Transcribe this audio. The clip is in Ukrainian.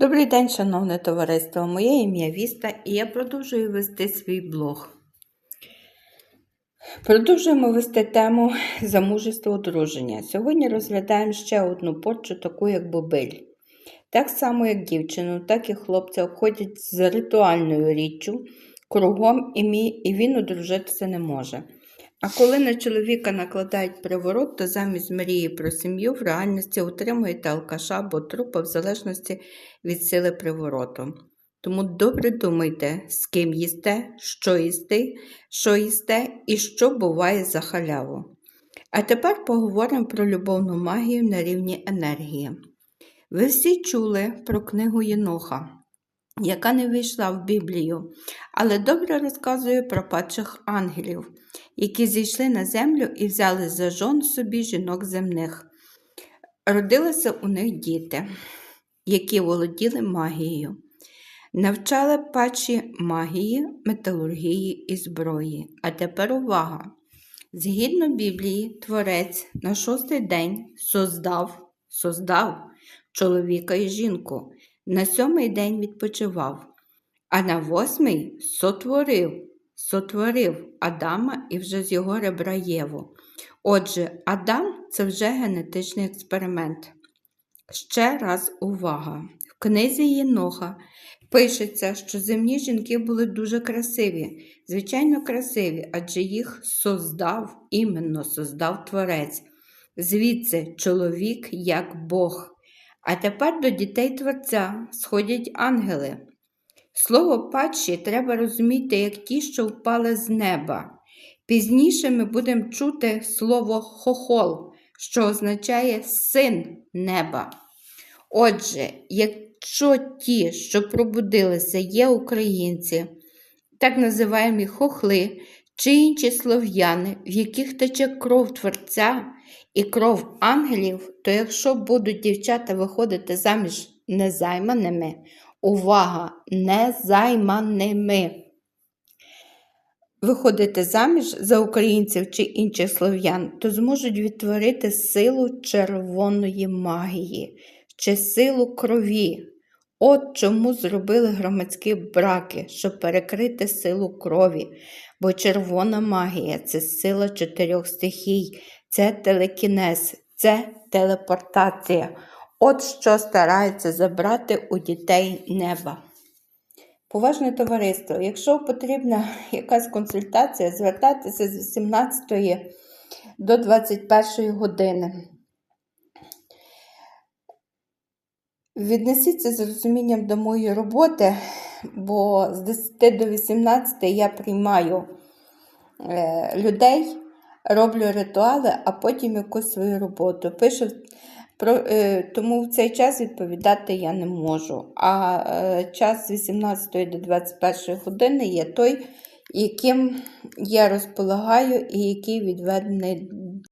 Добрий день, шановне товариство. Моє ім'я Віста і я продовжую вести свій блог. Продовжуємо вести тему замужество одруження. Сьогодні розглядаємо ще одну порчу, таку як бобиль. Так само, як дівчину, так і хлопця обходять з ритуальною річчю кругом і, він одружитися не може. А коли на чоловіка накладають приворот, то замість мрії про сім'ю в реальності отримуєте алкаша або трупа в залежності від сили привороту. Тому добре думайте, з ким їсте, що їсти, що їсте і що буває за халяву. А тепер поговоримо про любовну магію на рівні енергії. Ви всі чули про книгу Єноха, яка не вийшла в Біблію, але добре розказує про падших ангелів, які зійшли на землю і взяли за жон собі жінок земних. Родилися у них діти, які володіли магією. Навчали пачі магії, металургії і зброї. А тепер увага! Згідно Біблії, Творець на шостий день создав, создав чоловіка і жінку, на сьомий день відпочивав, а на восьмий сотворив, сотворив Адама і вже з його ребра Єву. Отже, Адам це вже генетичний експеримент. Ще раз увага! В книзі Єноха пишеться, що земні жінки були дуже красиві, звичайно красиві, адже їх создав, іменно создав Творець. Звідси чоловік як Бог. А тепер до дітей Творця сходять ангели. Слово падші треба розуміти як ті, що впали з неба. Пізніше ми будемо чути слово хохол, що означає син неба. Отже, якщо ті, що пробудилися, є українці, так називаємо хохли, чи інші слов'яни, в яких тече кров Творця і кров ангелів, то якщо будуть дівчата виходити заміж незайманими, увага, незайманими, виходити заміж за українців чи інших слов'ян, то зможуть відтворити силу червоної магії чи силу крові. От чому зробили громадські браки, щоб перекрити силу крові. Бо червона магія це сила чотирьох стихій, це телекінез, це телепортація. От що стараються забрати у дітей неба. Поважне товариство, якщо потрібна якась консультація, звертайтеся з 18 до 21 години. Віднесіться з розумінням до моєї роботи, бо з 10 до 18 я приймаю е, людей, роблю ритуали, а потім якусь свою роботу. Пишу, про, е, тому в цей час відповідати я не можу. А е, час з 18 до 21 години є той, яким я розполагаю і який відведений